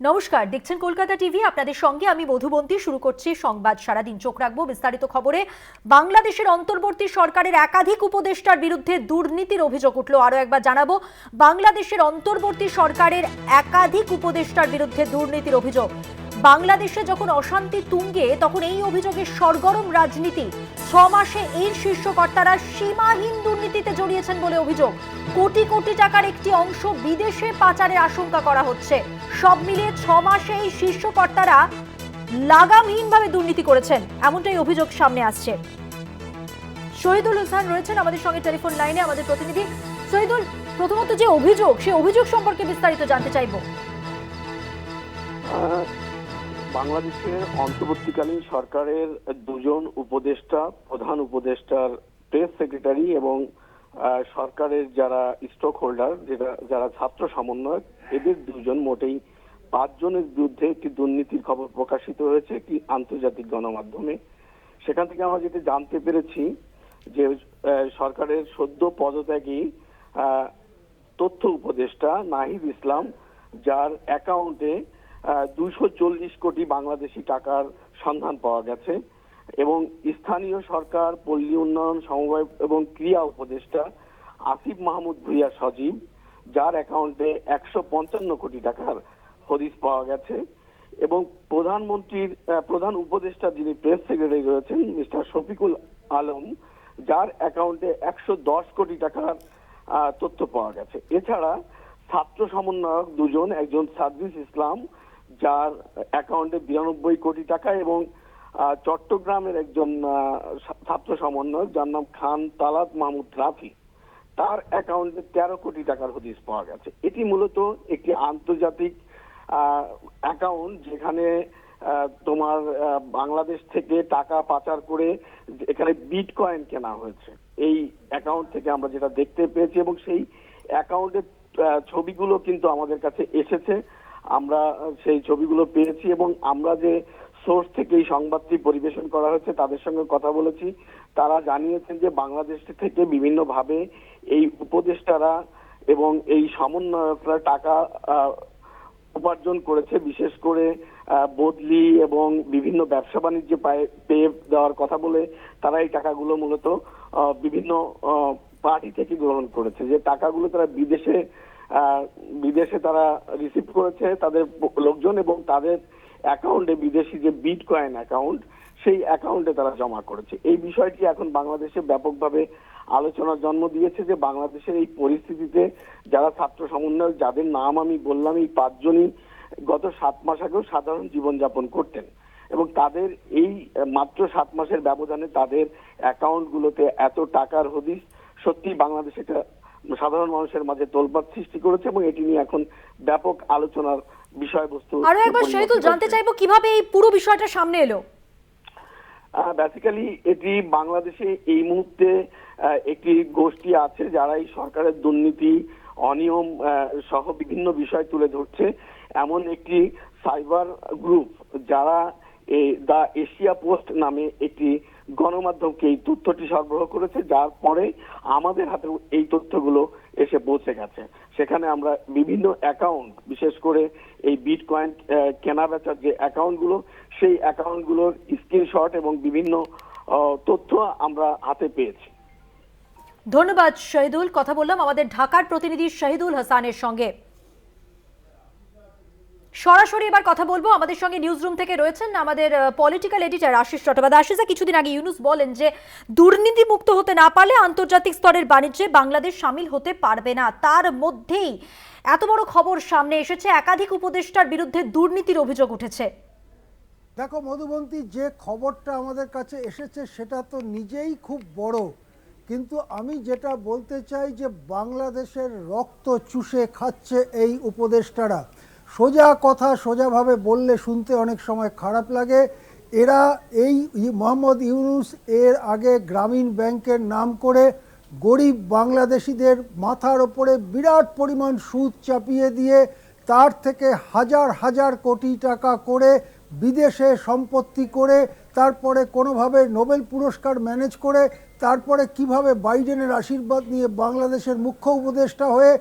নমস্কার, দেখছেন কলকাতা টিভি। আপনাদের সঙ্গে আমি মধুবন্তী। শুরু করছি সংবাদ। সারাদিন চোখ রাখব বিস্তারিত খবরে। বাংলাদেশের অন্তর্বর্তী সরকারের একাধিক উপদেষ্টার বিরুদ্ধে দুর্নীতির অভিযোগ উঠল। আরও একবার জানাব, বাংলাদেশের অন্তর্বর্তী সরকারের একাধিক উপদেষ্টার বিরুদ্ধে দুর্নীতির অভিযোগ। বাংলাদেশে যখন অশান্তি তুঙ্গে, তখন এই অভিযোগের সরগরম রাজনীতি। ছ মাসে এই শীর্ষকর্তারা সীমাহীন দুর্নীতিতে জড়িয়েছেন বলে অভিযোগ। কোটি কোটি টাকার একটি অংশ বিদেশে পাচারের আশঙ্কা করা হচ্ছে। সব মিলিয়ে ছ মাসে এই শীর্ষকর্তারা লাগামহীনভাবে দুর্নীতি করেছেন, এমনটাই অভিযোগ সামনে আসছে। শহীদুল হোসেন রয়েছেন আমাদের সঙ্গে টেলিফোন লাইনে, আমাদের প্রতিনিধি। শহীদুল, প্রথমত যে অভিযোগ, সেই অভিযোগ সম্পর্কে বিস্তারিত জানতে চাইব। বাংলাদেশের অন্তর্বর্তীকালীন সরকারের দুজন উপদেষ্টা, প্রধান উপদেষ্টার প্রেস সেক্রেটারি এবং সরকারের যারা স্টক হোল্ডার যেটা যারা ছাত্র সমন্বয়ক, এদের দুজন মোটেই পাঁচজনের বিরুদ্ধে একটি দুর্নীতির খবর প্রকাশিত হয়েছে একটি আন্তর্জাতিক গণমাধ্যমে। সেখান থেকে আমরা যেটা জানতে পেরেছি যে সরকারের সদ্য পদত্যাগী তথ্য উপদেষ্টা নাহিদ ইসলাম, যার অ্যাকাউন্টে দুইশো চল্লিশ কোটি বাংলাদেশি টাকার সন্ধান পাওয়া গেছে। এবং স্থানীয় সরকার, পল্লী উন্নয়ন সমবায় এবং ক্রিয়া উপদেষ্টা আসিফ মাহমুদ ভুইয়া সজীব, যার অ্যাকাউন্টে একশো পঞ্চান্ন কোটি টাকার হদিস পাওয়া গেছে এবং প্রধানমন্ত্রীর প্রধান উপদেষ্টা যিনি প্রেস সেক্রেটারি রয়েছেন, মিস্টার শফিকুল আলম, যার অ্যাকাউন্টে একশো দশ কোটি টাকার তথ্য পাওয়া গেছে। এছাড়া ছাত্র সমন্বয়ক দুজন, একজন সার্ভিস ইসলাম, যার অ্যাকাউন্টে বিরানব্বই কোটি টাকা এবং চট্টগ্রামের একজন ছাত্র সমন্বয়ক যার নাম খান তালাত মাহমুদ রাফি। তার অ্যাকাউন্টে তেরো কোটি টাকার হদিস পাওয়া গেছে। এটি মূলত একটি আন্তর্জাতিক অ্যাকাউন্ট যেখানে তোমার বাংলাদেশ থেকে টাকা পাচার করে এখানে বিট কয়েন কেনা হয়েছে। এই অ্যাকাউন্ট থেকে আমরা যেটা দেখতে পেয়েছি এবং সেই অ্যাকাউন্টের ছবিগুলো কিন্তু আমাদের কাছে এসেছে। আমরা সেই ছবিগুলো পেয়েছি এবং আমরা যে সোর্স থেকে এই সংবাদটি পরিবেশন করা হয়েছে, তাদের সঙ্গে কথা বলেছি। তারা জানিয়েছেন যে বাংলাদেশ থেকে বিভিন্ন ভাবে এই উপদেষ্টারা এবং এই সমন্বয়করা টাকা উপার্জন করেছে, বিশেষ করে বদলি এবং বিভিন্ন ব্যবসা বাণিজ্য পেয়ে দেওয়ার কথা বলে তারা এই টাকাগুলো মূলত বিভিন্ন পার্টি থেকে গ্রহণ করেছে। যে টাকাগুলো তারা বিদেশে বিদেশে তারা রিসিভ করেছে, তাদের লোকজন এবং তাদের অ্যাকাউন্টে বিদেশি যে বিট কয়েন অ্যাকাউন্ট, সেই অ্যাকাউন্টে তারা জমা করেছে। এই বিষয়টি এখন বাংলাদেশে ব্যাপকভাবে আলোচনার জন্ম দিয়েছে যে বাংলাদেশের এই পরিস্থিতিতে যারা ছাত্র সমন্বয়ক, যাদের নাম আমি বললাম, এই পাঁচজনই গত সাত মাস আগেও সাধারণ জীবনযাপন করতেন। এবং তাদের এই মাত্র সাত মাসের ব্যবধানে তাদের অ্যাকাউন্টগুলোতে এত টাকার হদিস সত্যি বাংলাদেশে একটা সাধারণ মানুষের মাঝে তোলপাত সৃষ্টি করেছে এবং এটি নিয়ে এখন ব্যাপক আলোচনার বিষয়বস্তু আরও একবার শহীদুল জানতে চাইব কীভাবে এই পুরো বিষয়টা সামনে এলো? বেসিক্যালি এটি বাংলাদেশে এই মুহূর্তে একটি গোষ্ঠী আছে যারা এই সরকারের দুর্নীতি অনিয়ম সহ বিভিন্ন বিষয় তুলে ধরছে। এমন একটি সাইবার গ্রুপ যারা দা এশিয়া পোস্ট নামে একটি গণমাধ্যমকে এই তথ্যটি সরবরাহ করেছে যার পরে আমাদের হাতে এই তথ্যগুলো এসে পৌঁছে গেছে। সেখানে আমরা বিভিন্ন অ্যাকাউন্ট বিশেষ করে এই বিট কয়েন কেনা বেচার যে অ্যাকাউন্টগুলো সেই অ্যাকাউন্টগুলোর স্ক্রিনশট এবং বিভিন্ন তথ্য আমরা হাতে পেয়েছি। ধন্যবাদ, শহীদুল। কথা বললাম আমাদের ঢাকার প্রতিনিধি শহীদুল হাসানের সঙ্গে। সরাসরি এবার কথা বলব। আমাদের সঙ্গে নিউজ রুম থেকে রয়েছেন আমাদের পলিটিক্যাল এডিটর আশিস চট্টোপাধ্যায়। আশিসা, কিছুদিন আগে ইউনুস বলেন যে দুর্নীতি মুক্ত হতে না পারলে আন্তর্জাতিক স্তরের বাণিজ্যে বাংলাদেশ সামিল হতে পারবে না। তার মধ্যেই এত বড় খবর সামনে এসেছে, একাধিক উপদেষ্টার বিরুদ্ধে দুর্নীতির অভিযোগ উঠেছে। দেখো মধুবন্তী, যে খবরটা আমাদের কাছে এসেছে সেটা তো নিজেই খুব বড়। কিন্তু আমি যেটা বলতে চাই যে, বাংলাদেশের রক্ত চুষে খাচ্ছে এই উপদেষ্টারা। সোজা কথা সোজাভাবে বললে শুনতে অনেক সময় খারাপ লাগে। এরা এই মোহাম্মদ ইউনুস এর আগে গ্রামীণ ব্যাংকের নাম করে গরিব বাংলাদেশিদের মাথার ওপরে বিরাট পরিমাণ সুদ চাপিয়ে দিয়ে তার থেকে হাজার হাজার কোটি টাকা করে বিদেশে সম্পত্তি করে, তারপরে কোনোভাবে নোবেল পুরস্কার ম্যানেজ করে, তারপরে কীভাবে বাইডেনের আশীর্বাদ নিয়ে বাংলাদেশের মুখ্য উপদেষ্টা হয়ে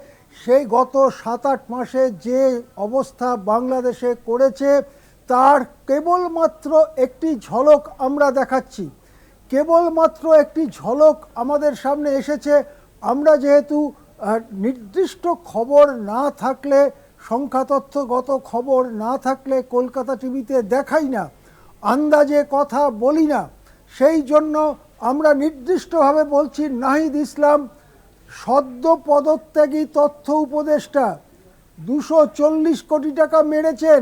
সেই গত সাত আট মাসে যে অবস্থা বাংলাদেশে করেছে, তার কেবলমাত্র একটি ঝলক আমরা দেখাচ্ছি। কেবলমাত্র একটি ঝলক আমাদের সামনে এসেছে। আমরা যেহেতু নির্দিষ্ট খবর না থাকলে সংখ্যা তথ্যগত খবর না থাকলে কলকাতা টিভিতে দেখাই না, আন্দাজে কথা বলি না। সেই জন্য আমরা নির্দিষ্টভাবে বলছি, নাহিদ ইসলাম সদ্য পদত্যাগী তথ্য উপদেষ্টা দুশো চল্লিশ কোটি টাকা মেরেছেন।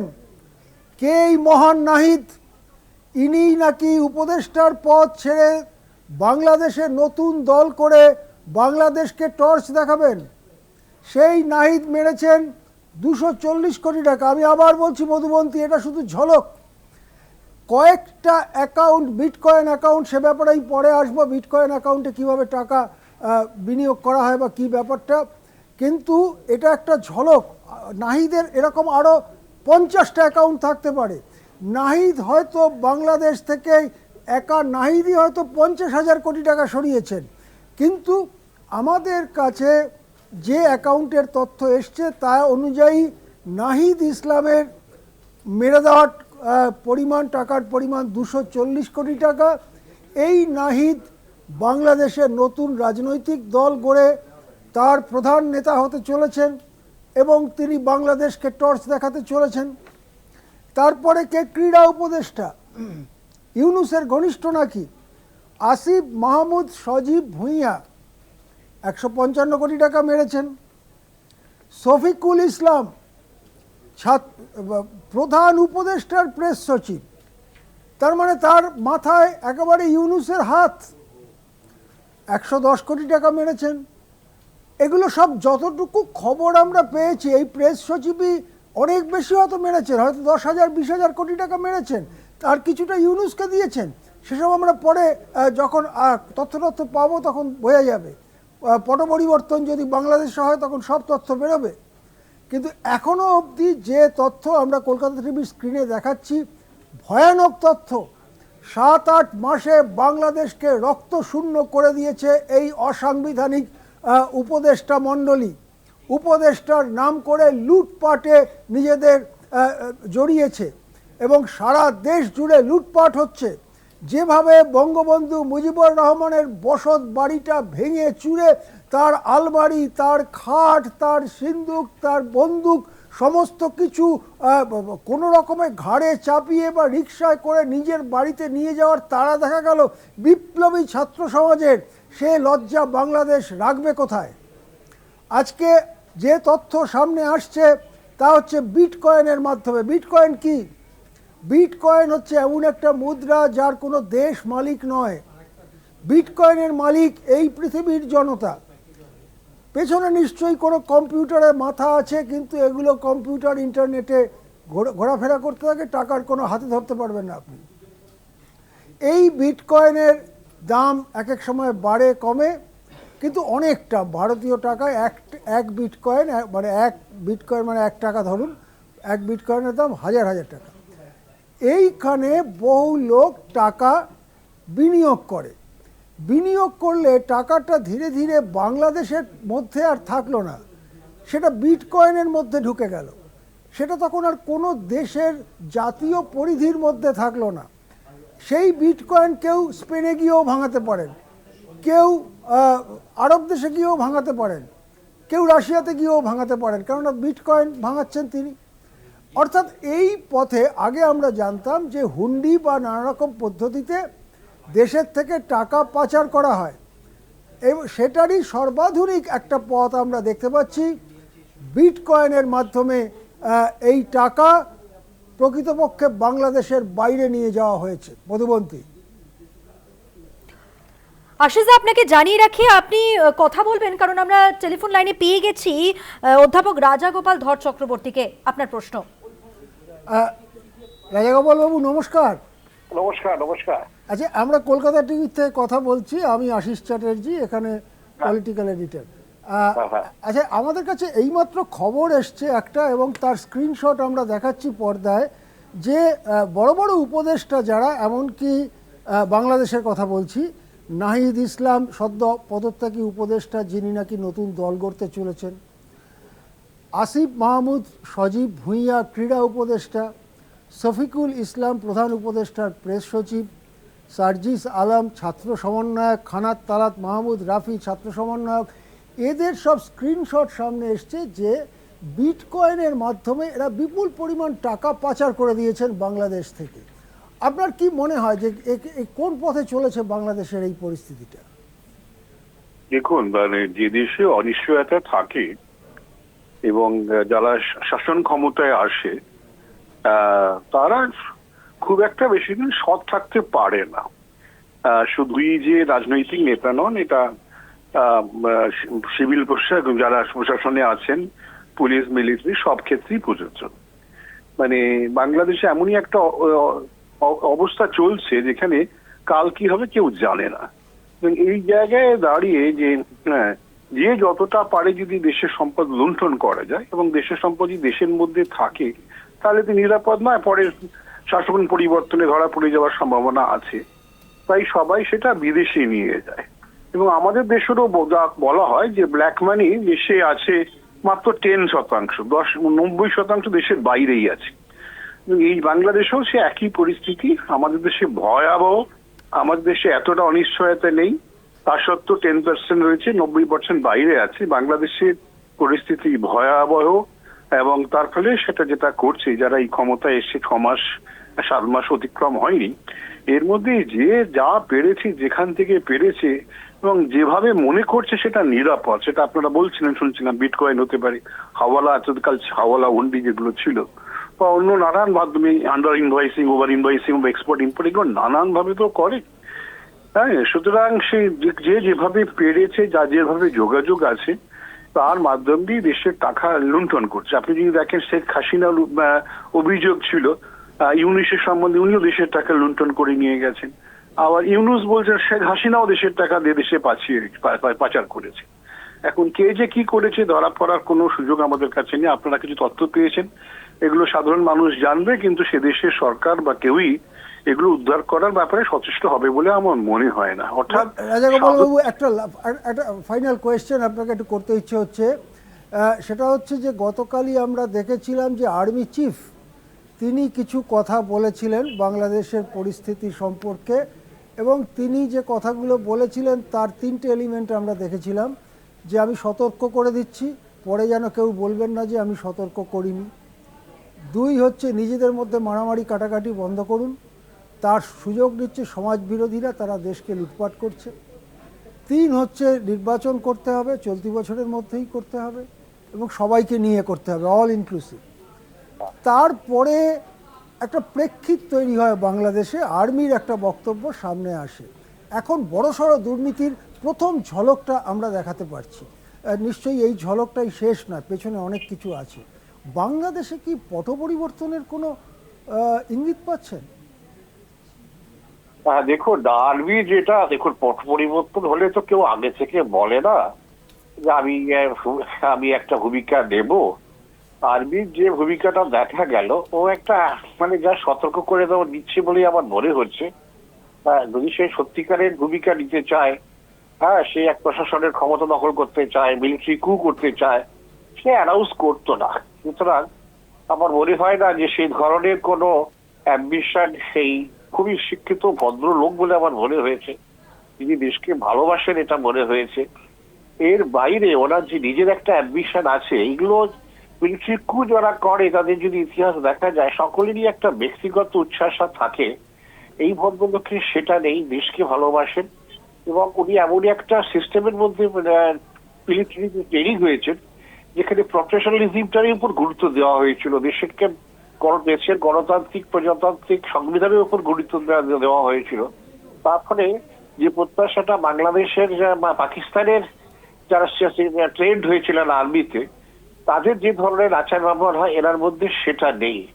কে এই মহান নাহিদ? ইনি নাকি উপদেষ্টার পদ ছেড়ে বাংলাদেশে নতুন দল করে বাংলাদেশকে টর্চ দেখাবেন? সেই নাহিদ মেরেছেন দুশো চল্লিশ কোটি টাকা। আমি আবার বলছি মধুবন্তী এটা শুধু ঝলক। কয়েকটা অ্যাকাউন্ট, বিটকয়েন অ্যাকাউন্ট, সে ব্যাপারে আমি পরে আসব। বিটকয়েন অ্যাকাউন্টে কীভাবে টাকা বিনিয়োগ করা হয় বা কী ব্যাপারটা, কিন্তু এটা একটা ঝলক। নাহিদের এরকম আরও পঞ্চাশটা অ্যাকাউন্ট থাকতে পারে। নাহিদ হয়তো বাংলাদেশ থেকে একা, নাহিদই হয়তো পঞ্চাশ হাজার কোটি টাকা সরিয়েছেন। কিন্তু আমাদের কাছে যে অ্যাকাউন্টের তথ্য এসছে, তা অনুযায়ী নাহিদ ইসলামের মেরে দেওয়ার পরিমাণ, টাকার পরিমাণ দুশো কোটি টাকা। এই নাহিদ বাংলাদেশের নতুন রাজনৈতিক দল গড়ে তার প্রধান নেতা হতে চলেছেন এবং তিনি বাংলাদেশকে টর্চ দেখাতে চলেছেন। তারপরে কে ক্রীড়া উপদেষ্টা? ইউনুসের ঘনিষ্ঠ নাকি? আসিফ মাহমুদ সজীব ভূঁইয়া একশো পঞ্চান্ন কোটি টাকা মেরেছেন। শফিকুল ইসলাম প্রধান উপদেষ্টার প্রেস সচিব। তার মানে তার মাথায় একেবারে ইউনুসের হাত। একশো দশ কোটি টাকা মেরেছেন। এগুলো সব যতটুকু খবর আমরা পেয়েছি, এই প্রেস সচিবই অনেক বেশি হয়তো মেরেছেন, হয়তো দশ হাজার, বিশ হাজার কোটি টাকা মেরেছেন। তার কিছুটা ইউনুসকে দিয়েছেন। সেসব আমরা পরে যখন তথ্য তথ্য পাবো তখন বোঝা যাবে। পট পরিবর্তন যদি বাংলাদেশে হয় তখন সব তথ্য বেরোবে। কিন্তু এখনও অবধি যে তথ্য আমরা কলকাতা টিভির স্ক্রিনে দেখাচ্ছি, ভয়ানক তথ্য। সাত আট মাসে বাংলাদেশকে রক্ত শূন্য করে দিয়েছে এই অসাংবিধানিক উপদেষ্টা মণ্ডলী। উপদেষ্টার নাম করে লুটপাটে নিজেদের জড়িয়েছে এবং সারা দেশ জুড়ে লুটপাট হচ্ছে। যেভাবে বঙ্গবন্ধু মুজিবুর রহমানের বসত বাড়িটা ভেঙে চুরে তার আলমারি, তার খাট, তার সিন্দুক, তার বন্দুক সমস্ত কিছু কোনো রকমে ঘাড়ে চাপিয়ে বা রিক্সায় করে নিজের বাড়িতে নিয়ে যাওয়ার তারা দেখা গেল বিপ্লবী ছাত্র সমাজের। সে লজ্জা বাংলাদেশ রাখবে কোথায়? আজকে যে তথ্য সামনে আসছে, তা হচ্ছে বিট কয়েনের মাধ্যমে। বিট বিটকয়েন কি? বিটকয়েন হচ্ছে এমন একটা মুদ্রা যার কোনো দেশ মালিক নয়। বিটকয়েনের মালিক এই পৃথিবীর জনতা। পেছনে নিশ্চয়ই কোনো কম্পিউটারে মাথা আছে, কিন্তু এগুলো কম্পিউটার, ইন্টারনেটে ঘোরা- ঘোরাফেরা করতে থাকে, টাকার কোনো হাতে ধরতে পারবেন না আপনি। এই বিটকয়েনের দাম এক এক সময় বাড়ে, কমে, কিন্তু অনেকটা, ভারতীয় টাকায় এক এক বিটকয়েন মানে এক বিটকয়েন মানে এক টাকা ধরুন, এক বিটকয়েনের দাম হাজার হাজার টাকা। এইখানে বহু লোক টাকা বিনিয়োগ করে। বিনিয়োগ করলে টাকাটা ধীরে ধীরে বাংলাদেশের মধ্যে আর থাকল না। সেটা বিটকয়েনের মধ্যে ঢুকে গেল। সেটা তখন আর কোনো দেশের জাতীয় পরিধির মধ্যে থাকল না। সেই বিটকয়েন কেউ স্পেনে গিয়েও ভাঙাতে পারেন। কেউ আরব দেশে গিয়েও ভাঙাতে পারেন। কেউ রাশিয়াতে গিয়েও ভাঙাতে পারেন, কেননা বিটকয়েন ভাঙাচ্ছেন তিনি। অর্থাৎ এই পথে আগে আমরা জানতাম যে হুন্ডি বা নানা রকম পদ্ধতিতে দেশের থেকে টাকা পাচার করা হয়। এবং সেটারই সর্বাধুনিক একটা পথ আমরা দেখতে পাচ্ছি। বিটকয়েনের মাধ্যমে এই টাকা প্রকৃতপক্ষে বাংলাদেশের বাইরে নিয়ে যাওয়া হয়েছে। মধুবন্তী। আশিস আপনাকে জানিয়ে রাখি আপনি কথা বলবেন কারণ আমরা টেলিফোন লাইনে পেয়ে গেছি অধ্যাপক রাজাগোপাল ধর চক্রবর্তীকে। আপনার প্রশ্ন। রাজাগোপাল বাবু নমস্কার। নমস্কার নমস্কার। আচ্ছা আমরা কলকাতা টিভির থেকে কথা বলছি আমি আশিস চ্যাটার্জি এখানে পলিটিক্যাল এডিটর হ্যাঁ। আচ্ছা আমাদের কাছে এইমাত্র খবর এসছে একটা এবং তার স্ক্রিনশট আমরা দেখাচ্ছি পর্দায় যে বড় বড় উপদেষ্টা যারা এমনকি বাংলাদেশের কথা বলছি নাহিদ ইসলাম সদ্য পদত্যাগী উপদেষ্টা যিনি নাকি নতুন দল গড়তে চলেছেন আসিফ মাহমুদ সজীব ভুঁইয়া ক্রীড়া উপদেষ্টা শফিকুল ইসলাম প্রধান উপদেষ্টার প্রেস সচিব সার্জিস আলম, ছাত্র সমন্বয়ক, খানাত তালাত মাহমুদ রাফি, ছাত্র সমন্বয়ক, এদের সব স্ক্রিনশট সামনে এসছে যে বিটকয়েনের মাধ্যমে এরা বিপুল পরিমাণ টাকা পাচার করে দিয়েছেন বাংলাদেশ থেকে। আপনার কি মনে হয় যে কোন পথে চলেছে বাংলাদেশের এই পরিস্থিতিটা? দেখুন মানে যে দেশে অনিশ্চয়তা থাকে এবং যারা শাসন ক্ষমতায় আসে তারা খুব একটা বেশি দিন সৎ থাকতে পারে না। শুধুই যে রাজনৈতিক নেতা নন এটা সিভিল প্রশাসন যারা প্রশাসনে আছেন পুলিশ মিলিটারি সব ক্ষেত্রেই প্রযোজ্য। মানে বাংলাদেশে এমনই একটা অবস্থা চলছে যেখানে কাল কি হবে কেউ জানে না। এই জায়গায় দাঁড়িয়ে যে হ্যাঁ, যে যতটা পারে যদি দেশের সম্পদ লুণ্ঠন করা যায় এবং দেশের সম্পদ যদি দেশের মধ্যে থাকে তাহলে তো নিরাপদ নয় পরে শাসন পরিবর্তনে ধরা পড়ে যাওয়ার সম্ভাবনা আছে। তাই সবাই সেটা বিদেশে নিয়ে যায়। এবং আমাদের দেশেরও বলা হয় যে ব্ল্যাক মানি দেশে আছে মাত্র টেন শতাংশ, দশ, নব্বই শতাংশ দেশের বাইরেই আছে। এই বাংলাদেশেও সে একই পরিস্থিতি, আমাদের দেশে ভয়াবহ, আমাদের দেশে এতটা অনিশ্চয়তা নেই। তা সত্ত্বেও টেন পার্সেন্ট রয়েছে, নব্বই পার্সেন্ট বাইরে আছে। বাংলাদেশের পরিস্থিতি ভয়াবহ এবং তার ফলে সেটা যেটা করছে, যারা এই ক্ষমতায় এসে ছ মাস, সাত মাস অতিক্রম হয়নি, এর মধ্যে যে যা পেরেছে, যেখান থেকে পেরেছে এবং যেভাবে মনে করছে সেটা নিরাপদ। সেটা আপনারা বলছিলেন, শুনছিলাম, বিটকয়েন হতে পারে, হাওয়ালা এতকাল হাওয়ালা, হুন্ডি যেগুলো ছিল, বা অন্য নানান মাধ্যমে আন্ডার ইনভয়েসিং ওভার ইনভয়েসিং বা এক্সপোর্ট ইম্পোর্ট এগুলো নানান ভাবে তো করে। হ্যাঁ সুতরাং সে যে যেভাবে পেরেছে, যা যেভাবে যোগাযোগ আছে তার মাধ্যম দিয়ে দেশের টাকা লুণ্ঠন করছে। আপনি যদি দেখেন শেখ হাসিনার অভিযোগ ছিল ইউনিসের সম্বন্ধে উনিও দেশের টাকা লুণ্ঠন করে নিয়ে গেছেন। আবার ইউনুস বলছেন শেখ হাসিনাও দেশের টাকা দিয়ে দেশে পাচিয়ে পাচার করেছে। এখন কে যে কি করেছে ধরা পড়ার কোনো সুযোগ আমাদের কাছে নেই। আপনারা কিছু তথ্য পেয়েছেন। এগুলো সাধারণ মানুষ জানবে, কিন্তু সে দেশের সরকার বা কেউই এগুলো উদ্ধার করার ব্যাপারে সচেষ্ট হবে বলে আমার মনে হয় না। অর্থাৎ রাজা একটা একটা ফাইনাল কোয়েশ্চেন আপনাকে একটু করতে ইচ্ছে হচ্ছে। সেটা হচ্ছে যে গতকালই আমরা দেখেছিলাম যে আর্মি চিফ তিনি কিছু কথা বলেছিলেন বাংলাদেশের পরিস্থিতি সম্পর্কে এবং তিনি যে কথাগুলো বলেছিলেন তার তিনটে এলিমেন্ট আমরা দেখেছিলাম যে আমি সতর্ক করে দিচ্ছি পরে যেন কেউ বলবেন না যে আমি সতর্ক করিনি। দুই হচ্ছে নিজেদের মধ্যে মারামারি কাটাকাটি বন্ধ করুন। তার সুযোগ নিচ্ছে সমাজ বিরোধীরা তারা দেশকে লুটপাট করছে। তিন হচ্ছে নির্বাচন করতে হবে, চলতি বছরের মধ্যেই করতে হবে এবং সবাইকে নিয়ে করতে হবে অল ইনক্লুসিভ তারপরে একটা প্রেক্ষিত তৈরি হয় বাংলাদেশে, আর্মির একটা বক্তব্য সামনে আসে। এখন বড়সড় দুর্নীতির প্রথম ঝলকটা আমরা দেখাতে পারছি। নিশ্চয়ই এই ঝলকটাই শেষ নয়, পেছনে অনেক কিছু আছে। বাংলাদেশে কি পট পরিবর্তনের কোনো ইঙ্গিত পাচ্ছেন? হ্যাঁ দেখুন আর্মি যেটা দেখুন পট পরিবর্তন হলে তো কেউ আগে থেকে বলে না যে আমি আমি একটা ভূমিকা নেব। আর্মির যে ভূমিকাটা দেখা গেল ও একটা মানে যা সতর্ক করে দেওয়া দিচ্ছে বলেই আমার মনে হচ্ছে। হ্যাঁ, যদি সে সত্যিকারের ভূমিকা নিতে চায় হ্যাঁ সে এক প্রশাসনের ক্ষমতা দখল করতে চায় মিলিটারি কু করতে চায় সে অ্যানাউন্স করতো না। সুতরাং আমার মনে হয় না যে সেই ধরনের কোনো অ্যাম্বিশন সেই খুবই শিক্ষিত ভদ্র লোক বলে আমার মনে হয়েছে। তিনি দেশকে ভালোবাসেন এটা মনে হয়েছে। এর বাইরে ওনার যে নিজের একটা অ্যাম্বিশন আছে মিলিটারি কু যারা করে, তাদের যদি ইতিহাস দেখা যায়, সকলেরই একটা ব্যক্তিগত উচ্ছ্বাসা থাকে। এই ভদ্রলোকের সেটা নেই, দেশকে ভালোবাসেন এবং উনি এমনই একটা সিস্টেমের মধ্যে মিলিটারি ট্রেনিং হয়েছেন, যেখানে প্রফেশনালিজমটার উপর গুরুত্ব দেওয়া হয়েছিল। দেশেরকে গণ- দেশের গণতান্ত্রিক, প্রজাতান্ত্রিক সংবিধানের উপর গুরুত্ব দেওয়া- হয়েছিল। তার ফলে যে প্রত্যাশাটা বাংলাদেশের বা পাকিস্তানের যারা ট্রেন্ড হয়েছিলেন আর্মিতে, তাদের যে ধরনের আচার ব্যবহার হয়, এনার মধ্যে সেটা নেই।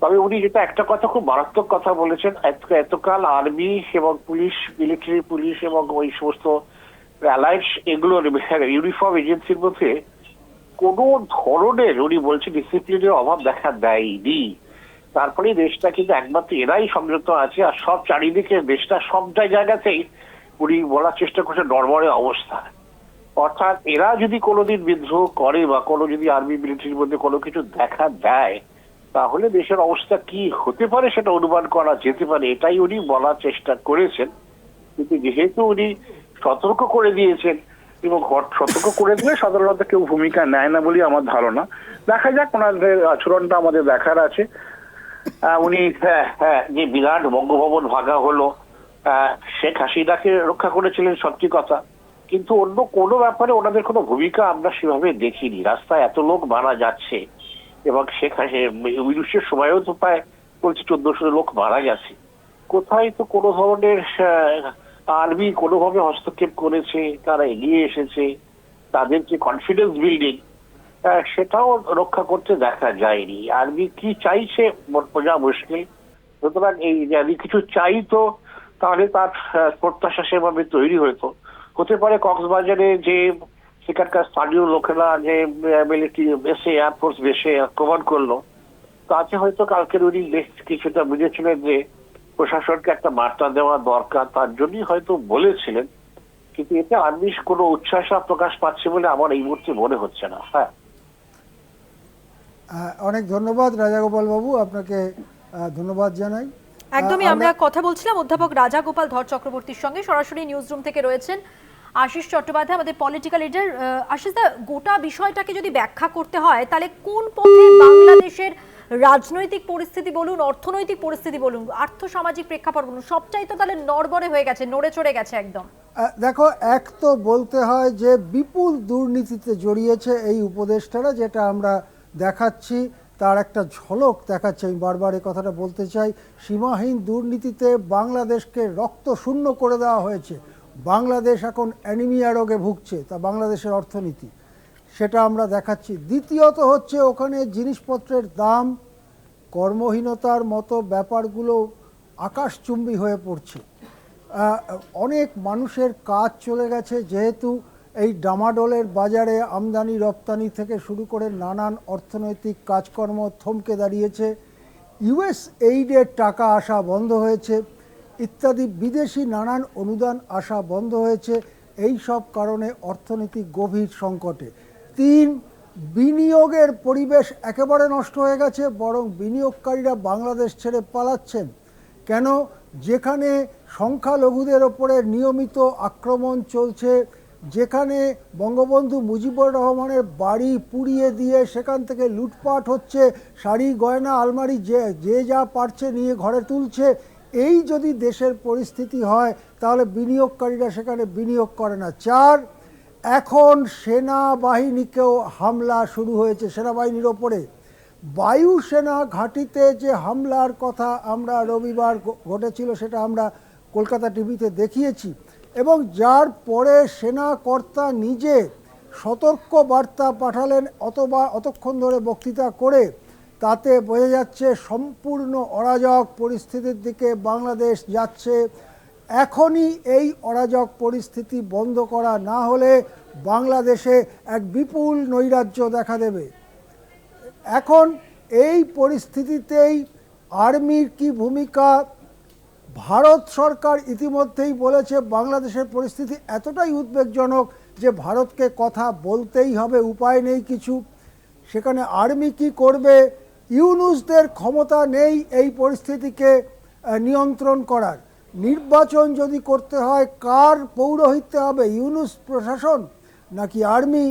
তবে উনি যেটা একটা কথা খুব মারাত্মক কথা বলেছেন এতকাল আর্মি এবং পুলিশ, মিলিটারি পুলিশ এবং ওই সমস্ত অ্যালায়েন্স এগুলোর ইউনিফর্ম এজেন্সির মধ্যে কোনো ধরনের, উনি বলছেন ডিসিপ্লিনের অভাব দেখা দেয়নি। তারপরে দেশটা কিন্তু একমাত্র এরাই সংযত আছে, আর সব চারিদিকে দেশটা সব জায়গাতেই উনি বলার চেষ্টা করছে নড়বড়ে অবস্থা। অর্থাৎ এরা যদি কোনোদিন বিদ্রোহ করে বা কোনো যদি আর্মি মিলিটারির মধ্যে কোনো কিছু দেখা দেয়, তাহলে দেশের অবস্থা কি হতে পারে সেটা অনুমান করা যেতে পারে, এটাই উনি বলার চেষ্টা করেছেন। কিন্তু যেহেতু উনি সতর্ক করে দিয়েছেন এবং সতর্ক করে দিলে সাধারণত কেউ ভূমিকা নেয় না বলে আমার ধারণা। দেখা যাক ওনাদের আচরণটা আমাদের দেখার আছে। উনি হ্যাঁ, হ্যাঁ, যে বিরাট বঙ্গভবন ভাগা হলো শেখ হাসিনাকে রক্ষা করেছিলেন সত্যি কথা। কিন্তু অন্য কোনো ব্যাপারে ওনাদের কোনো ভূমিকা আমরা সেভাবে দেখিনি। রাস্তায় এত লোক মারা যাচ্ছে এবং শেখ হাসিনা ইউনুসের সময়ও তো প্রায় চোদ্দশো লোক মারা গেছে। কোথায় তো কোনো ধরনের আর্মি কোনোভাবে হস্তক্ষেপ করেছে, তারা এগিয়ে এসেছে, তাদের যে কনফিডেন্স বিল্ডিং সেটাও রক্ষা করতে দেখা যায়নি। আর্মি কি চাইছে? বোঝা মুশকিল। সুতরাং এই যে আমি কিছু চাই তো, তাহলে তার প্রত্যাশা সেভাবে তৈরি হতো হতে পারে কক্সবাজারে যে সেখানকার স্থানীয় লোকেরা যে মিলিটারি বেসে এয়ারফোর্স বেসে আক্রমণ করল, তাতে হয়তো কালকের উনি কিছুটা বুঝেছিলেন যে প্রশাসনকে একটা বার্তা দেওয়া দরকার তার জন্যই হয়তো বলেছিলেন কিন্তু এতে আর্মি কোনো উচ্ছ্বাসা প্রকাশ পাচ্ছে বলে আমার এই মুহূর্তে মনে হচ্ছে না। হ্যাঁ। অনেক ধন্যবাদ রাজাগোপাল বাবু আপনাকে ধন্যবাদ জানাই। একদমই আমরা কথা বলছিলাম অধ্যাপক রাজা গোপাল ধর চক্রবর্তীর সঙ্গে। সরাসরি নিউজ রুম থেকে রয়েছেন আশিস চট্টোপাধ্যায় আমাদের পলিটিক্যাল লিডার আশিস দা গোটা বিষয়টাকে যদি ব্যাখ্যা করতে হয় তাহলে কোন পথে বাংলাদেশের রাজনৈতিক পরিস্থিতি বলুন, অর্থনৈতিক পরিস্থিতি বলুন, আর্থসামাজিক প্রেক্ষাপট বলুন, সবটাই তো তাহলে নড়বড়ে হয়ে গেছে, নড়ে চড়ে গেছে একদম। দেখো, এক তো বলতে হয় যে বিপুল দুর্নীতিতে জড়িয়েছে এই উপদেষ্টারা, যেটা আমরা দেখাচ্ছি, তার একটা ঝলক দেখাচ্ছে, আমি বারবার এই কথাটা বলতে চাই। সীমাহীন দুর্নীতিতে বাংলাদেশকে রক্ত শূন্য করে দেওয়া হয়েছে। বাংলাদেশ এখন অ্যানিমিয়া রোগে ভুগছে, তা বাংলাদেশের অর্থনীতি। সেটা আমরা দেখাচ্ছি। দ্বিতীয়ত হচ্ছে ওখানে জিনিসপত্রের দাম, কর্মহীনতার মতো ব্যাপারগুলো আকাশচুম্বী হয়ে পড়ছে। অনেক মানুষের কাজ চলে গেছে, যেহেতু এই ডামাডোলের বাজারে আমদানি রপ্তানি থেকে শুরু করে নানান অর্থনৈতিক কাজকর্ম থমকে দাঁড়িয়েছে। ইউএস এইডের টাকা আসা বন্ধ হয়েছে, ইত্যাদি বিদেশি নানান অনুদান আসা বন্ধ হয়েছে। এই সব কারণে অর্থনীতি গভীর সংকটে। তিন, বিনিয়োগের পরিবেশ একেবারে নষ্ট হয়ে গেছে, বরং বিনিয়োগকারীরা বাংলাদেশ ছেড়ে পালাচ্ছেন। কেন? যেখানে সংখ্যালঘুদের ওপরে নিয়মিত আক্রমণ চলছে, যেখানে বঙ্গবন্ধু মুজিবুর রহমানের বাড়ি পুড়িয়ে দিয়ে সেখান থেকে লুটপাট হচ্ছে, শাড়ি, গয়না, আলমারি, যে যে যা পারছে নিয়ে ঘরে তুলছে, এই যদি দেশের পরিস্থিতি হয়, তাহলে বিনিয়োগকারীরা সেখানে বিনিয়োগ করে না। চার এখন সেনাবাহিনীকেও হামলা শুরু হয়েছে সেনাবাহিনীর ওপরে। বায়ুসেনা ঘাঁটিতে যে হামলার কথা আমরা রবিবার ঘটেছিল সেটা আমরা কলকাতা টিভিতে দেখিয়েছি এবং যার পরে সেনা কর্তা নিজে সতর্ক বার্তা পাঠালেন অথবা অতক্ষণ ধরে বক্তৃতা করে। তাতে বোঝা যাচ্ছে সম্পূর্ণ অরাজক পরিস্থিতির দিকে বাংলাদেশ যাচ্ছে। এখনই এই অরাজক পরিস্থিতি বন্ধ করা না হলে বাংলাদেশে এক বিপুল নৈরাজ্য দেখা দেবে। এখন এই পরিস্থিতিতেই আর্মির কি ভূমিকা? ভারত সরকার ইতিমধ্যেই বলেছে বাংলাদেশের পরিস্থিতি এতটাই উদ্বেগজনক যে ভারতকে কথা বলতেই হবে, উপায় নেই কিছু। সেখানে আর্মি কি করবে? ইউনুসদের ক্ষমতা নেই এই পরিস্থিতিকে নিয়ন্ত্রণ করার। নির্বাচন যদি করতে হয় কার পৌরোহিত্যে হবে? ইউনুস প্রশাসন নাকি আর্মি?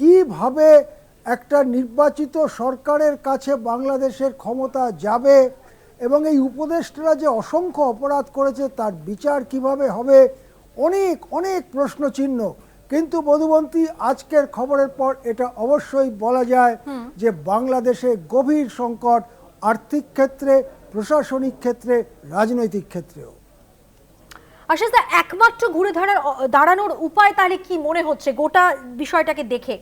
কীভাবে একটা নির্বাচিত সরকারের কাছে বাংলাদেশের ক্ষমতা যাবে এবং এই উপদেষ্টারা যে অসংখ্য অপরাধ করেছে তার বিচার কীভাবে হবে? অনেক অনেক প্রশ্ন চিহ্ন কিন্তু মধুবন্তী আজকের খবরের পর এটা অবশ্যই বলা যায় যে বাংলাদেশে গভীর সংকট আর্থিক ক্ষেত্রে প্রশাসনিক ক্ষেত্রে রাজনৈতিক ক্ষেত্রেও। আশিস দা একমাত্র ঘুরে দাঁড়ার দাঁড়ানোর উপায় তাহলে কি মনে হচ্ছে? গোটা বিষয়টাকে দেখে।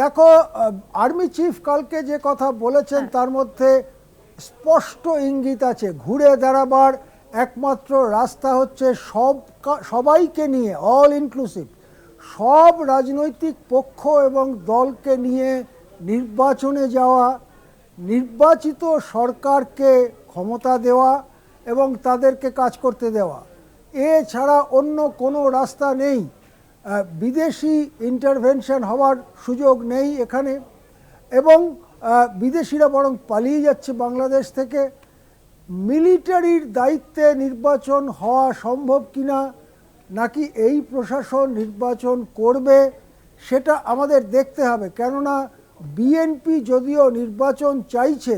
দেখো আর্মি চিফ কালকে যে কথা বলেছেন তার মধ্যে স্পষ্ট ইঙ্গিত আছে। ঘুরে দাঁড়াবার একমাত্র রাস্তা হচ্ছে সব সবাইকে নিয়ে অল ইনক্লুসিভ সব রাজনৈতিক পক্ষ এবং দলকে নিয়ে নির্বাচনে যাওয়া নির্বাচিত সরকারকে ক্ষমতা দেওয়া এবং তাদেরকে কাজ করতে দেওয়া। এছাড়া অন্য কোনো রাস্তা নেই। বিদেশি ইন্টারভেনশন হওয়ার সুযোগ নেই এখানে এবং বিদেশিরা বরং পালিয়ে যাচ্ছে বাংলাদেশ থেকে। মিলিটারির দায়িত্বে নির্বাচন হওয়া সম্ভব কিনা, নাকি এই প্রশাসন নির্বাচন করবে, সেটা আমাদের দেখতে হবে। কেননা বিএনপি যদিও নির্বাচন চাইছে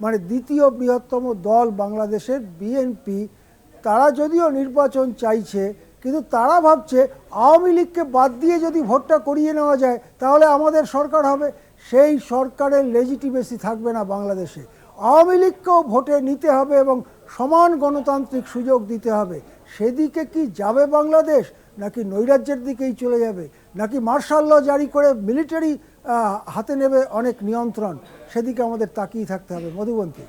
মানে দ্বিতীয় বৃহত্তম দল বাংলাদেশের বিএনপি তারা যদিও নির্বাচন চাইছে, কিন্তু তারা ভাবছে আওয়ামী লীগকে বাদ দিয়ে যদি ভোটটা করিয়ে নেওয়া যায়, তাহলে আমাদের সরকার হবে। সেই সরকারের লেজিটিমেসি থাকবে না বাংলাদেশে। আওয়ামী লীগকেও ভোটে নিতে হবে এবং সমান গণতান্ত্রিক সুযোগ দিতে হবে। সেদিকে কি যাবে বাংলাদেশ, নাকি নৈরাজ্যের দিকেই চলে যাবে? নাকি মার্শাল ল জারি করে মিলিটারি হাতে নেবে অনেক নিয়ন্ত্রণ। সেদিকে আমাদের তাকিয়ে থাকতে হবে। মধুবন্তী।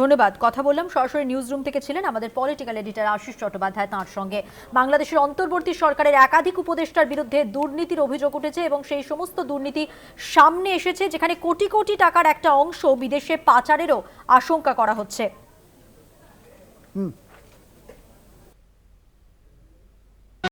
ধন্যবাদ। কথা বললাম সরাসরি নিউজ রুম থেকে ছিলেন আমাদের পলিটিক্যাল এডিটর আশিস চট্টোপাধ্যায় তাঁর সঙ্গে। বাংলাদেশের অন্তর্বর্তী সরকারের একাধিক উপদেষ্টার বিরুদ্ধে দুর্নীতির অভিযোগ উঠেছে এবং সেই সমস্ত দুর্নীতি সামনে এসেছে যেখানে কোটি কোটি টাকার একটা অংশ বিদেশে পাচারেরও আশঙ্কা করা হচ্ছে।